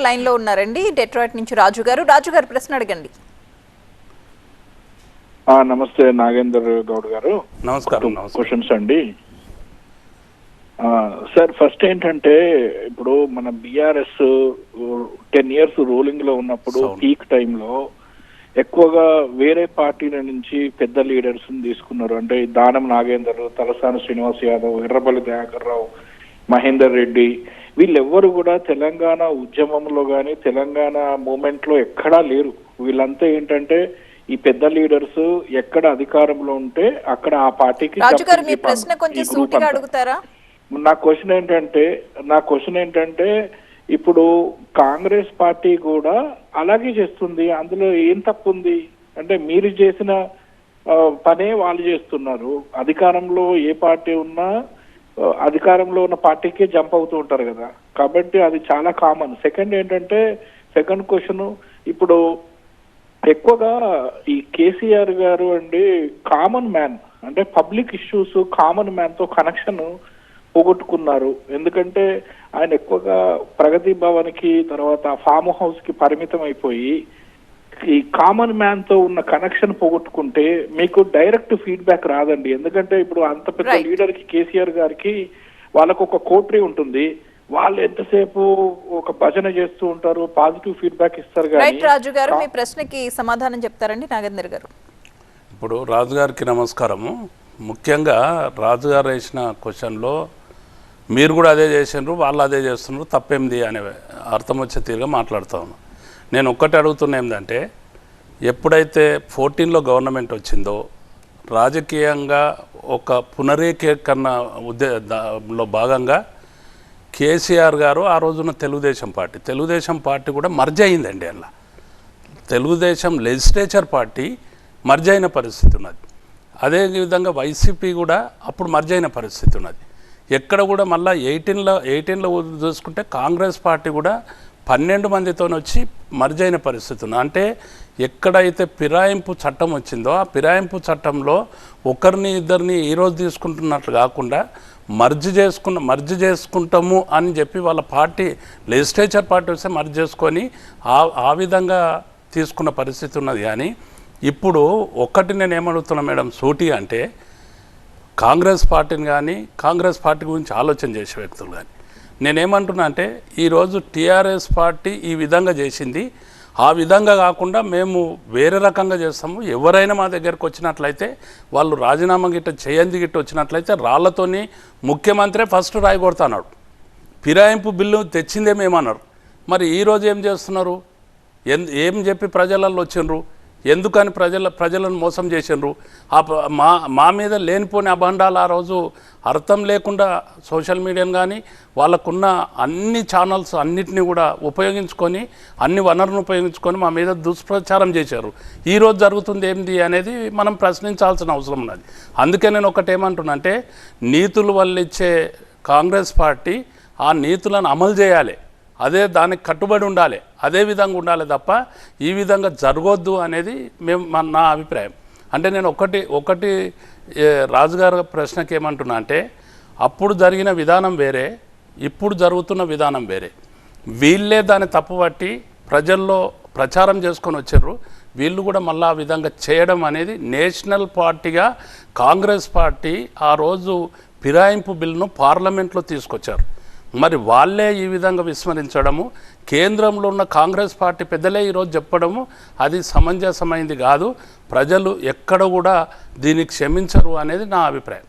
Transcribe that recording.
లైన్లో ఉన్నారండి డెట్రాయిట్ నుంచి రాజు గారు. రాజు గారు ప్రశ్న అడగండి. ఆ, నమస్తే నాగేందర్ గౌడ్ గారు. నమస్కారం క్వశ్చన్స్ అండి. ఆ, సార్ ఫస్ట్ ఏంటంటే ఇప్పుడు మన బీఆర్ఎస్ టెన్ ఇయర్స్ రూలింగ్లో ఉన్నప్పుడు. పీక్ టైంలో ఎక్కువగా వేరే పార్టీల నుంచి పెద్ద లీడర్స్ తీసుకున్నారు. అంటే దానం నాగేందర్ తలసాని శ్రీనివాస్ యాదవ్ ఎర్రబల్లి దయాకర్ రావు మహేందర్ రెడ్డి వీళ్ళెవ్వరు కూడా తెలంగాణ ఉద్యమంలో కానీ తెలంగాణ మూమెంట్లో ఎక్కడా లేరు. వీళ్ళంతా ఏంటంటే ఈ పెద్ద లీడర్స్ ఎక్కడ అధికారంలో ఉంటే అక్కడ ఆ పార్టీకి నా క్వశ్చన్ ఏంటంటే నా క్వశ్చన్ ఏంటంటే ఇప్పుడు కాంగ్రెస్ పార్టీ కూడా అలాగే చేస్తుంది. అందులో ఏం తప్పు ఉంది అంటే మీరు చేసిన పనే వాళ్ళు చేస్తున్నారు. అధికారంలో ఏ పార్టీ ఉన్నా అధికారంలో ఉన్న పార్టీకే జంప్ అవుతూ ఉంటారు కదా. కాబట్టి అది చాలా కామన్ సెకండ్ ఏంటంటే సెకండ్ క్వశ్చన్ ఇప్పుడు ఎక్కువగా ఈ కేసీఆర్ గారు అండి కామన్ మ్యాన్ అంటే పబ్లిక్ ఇష్యూస్ కామన్ మ్యాన్తో కనెక్షన్ పోగొట్టుకున్నారు. ఎందుకంటే ఆయన ఎక్కువగా ప్రగతి భవన్కి తర్వాత ఫామ్ హౌస్కి పరిమితం అయిపోయి ఈ కామన్ మ్యాన్తో ఉన్న కనెక్షన్ పోగొట్టుకుంటే మీకు డైరెక్ట్ ఫీడ్బ్యాక్ రాదండి. ఎందుకంటే ఇప్పుడు అంత పెద్ద. లీడర్కి కేసీఆర్ గారికి వాళ్ళకు ఒక కోట్రీ ఉంటుంది. వాళ్ళు ఎంతసేపు ఒక భజన చేస్తూ ఉంటారు పాజిటివ్ ఫీడ్బ్యాక్ ఇస్తారు రైట్ రాజు గారు మీ ప్రశ్నకి సమాధానం చెప్తారండి నాగేందర్ గారు. ఇప్పుడు రాజుగారికి నమస్కారము. ముఖ్యంగా రాజుగారు వేసిన క్వశ్చన్లో మీరు కూడా అదే చేసినారు వాళ్ళు అదే చేస్తున్నారు తప్పేంది అనే అర్థం వచ్చే తీరుగా మాట్లాడుతా ఉన్నాను నేను ఒక్కటి అడుగుతున్నా ఏంటంటే ఎప్పుడైతే ఫోర్టీన్లో గవర్నమెంట్ వచ్చిందో రాజకీయంగా ఒక పునరీకరణ ఉద్దే భాగంగా కేసీఆర్ గారు ఆ రోజున తెలుగుదేశం పార్టీ. తెలుగుదేశం పార్టీ కూడా మర్జ్ అయిందండి అందులో తెలుగుదేశం లెజిస్లేచర్ పార్టీ మర్జ్ అయిన పరిస్థితి ఉన్నది. అదేవిధంగా వైసీపీ కూడా అప్పుడు మర్జ్ అయిన పరిస్థితి ఉన్నది. ఎక్కడ కూడా మళ్ళీ ఎయిటీన్లో ఎయిటీన్లో చూసుకుంటే కాంగ్రెస్ పార్టీ కూడా పన్నెండు మందితో వచ్చి మర్జ్ పరిస్థితి అంటే ఎక్కడైతే ఫిరాయింపు చట్టం వచ్చిందో ఆ ఫిరాయింపు చట్టంలో ఒకరిని ఇద్దరిని ఈరోజు తీసుకుంటున్నట్లు కాకుండా మర్జ్ చేసుకున్న మర్జ్ చేసుకుంటాము అని చెప్పి వాళ్ళ పార్టీ లెజిస్లేచర్ పార్టీ వస్తే మర్జ్ చేసుకొని ఆ ఆ విధంగా తీసుకున్న పరిస్థితి ఉన్నది. కానీ ఇప్పుడు ఒక్కటి నేను ఏమడుగుతున్నా మేడం సూటి అంటే కాంగ్రెస్ పార్టీని కానీ కాంగ్రెస్ పార్టీ గురించి ఆలోచన చేసే వ్యక్తులు కానీ నేనేమంటున్నా అంటే ఈరోజు టీఆర్ఎస్ పార్టీ ఈ విధంగా చేసింది. ఆ విధంగా కాకుండా మేము వేరే రకంగా చేస్తాము. ఎవరైనా మా దగ్గరకు వచ్చినట్లయితే వాళ్ళు రాజీనామా గిట్ట చేయంది గిట్ట వచ్చినట్లయితే రాళ్ళతోని ముఖ్యమంత్రి ఫస్ట్ రాయగొడతాడు ఫిరాయింపు బిల్లు తెచ్చిందే మేమన్నారు మరి ఈరోజు ఏం చేస్తున్నారు? ఏం చెప్పి ప్రజలలో వచ్చిండ్రు? ఎందుకని ప్రజల ప్రజలను మోసం చేసిండ్రు? ఆ మా మా మీద లేనిపోని అభండాలు ఆ రోజు అర్థం లేకుండా సోషల్ మీడియాను కానీ వాళ్ళకున్న అన్ని ఛానల్స్ అన్నిటినీ కూడా ఉపయోగించుకొని అన్ని వనరులను ఉపయోగించుకొని మా మీద దుష్ప్రచారం చేశారు. ఈరోజు జరుగుతుంది ఏంది అనేది మనం ప్రశ్నించాల్సిన అవసరం ఉన్నది. అందుకే నేను ఒకటేమంటున్నా అంటే నీతులు వల్లిచ్చే కాంగ్రెస్ పార్టీ ఆ నీతులను అమలు చేయాలి. అదే దానికి కట్టుబడి ఉండాలి. అదే విధంగా ఉండాలి తప్ప ఈ విధంగా జరగొద్దు అనేది మేము మా- నా అభిప్రాయం. అంటే నేను ఒకటి ఒకటి రాజుగారి రాజుగారు ప్రశ్నకి ఏమంటున్నా అంటే అప్పుడు జరిగిన విధానం వేరే ఇప్పుడు జరుగుతున్న విధానం వేరే. వీళ్ళే దాన్ని తప్పుపట్టి ప్రజల్లో ప్రచారం చేసుకొని వచ్చారు. వీళ్ళు కూడా మళ్ళీ ఆ విధంగా చేయడం అనేది నేషనల్ పార్టీగా కాంగ్రెస్ పార్టీ ఆ రోజు ఫిరాయింపు బిల్లును పార్లమెంట్లో తీసుకొచ్చారు. మరి వాళ్ళే ఈ విధంగా విస్మరించడము కేంద్రంలో ఉన్న కాంగ్రెస్ పార్టీ పెద్దలే ఈరోజు చెప్పడము అది సమంజసమైంది కాదు. ప్రజలు ఎక్కడ కూడా దీన్ని క్షమించరు అనేది నా అభిప్రాయం.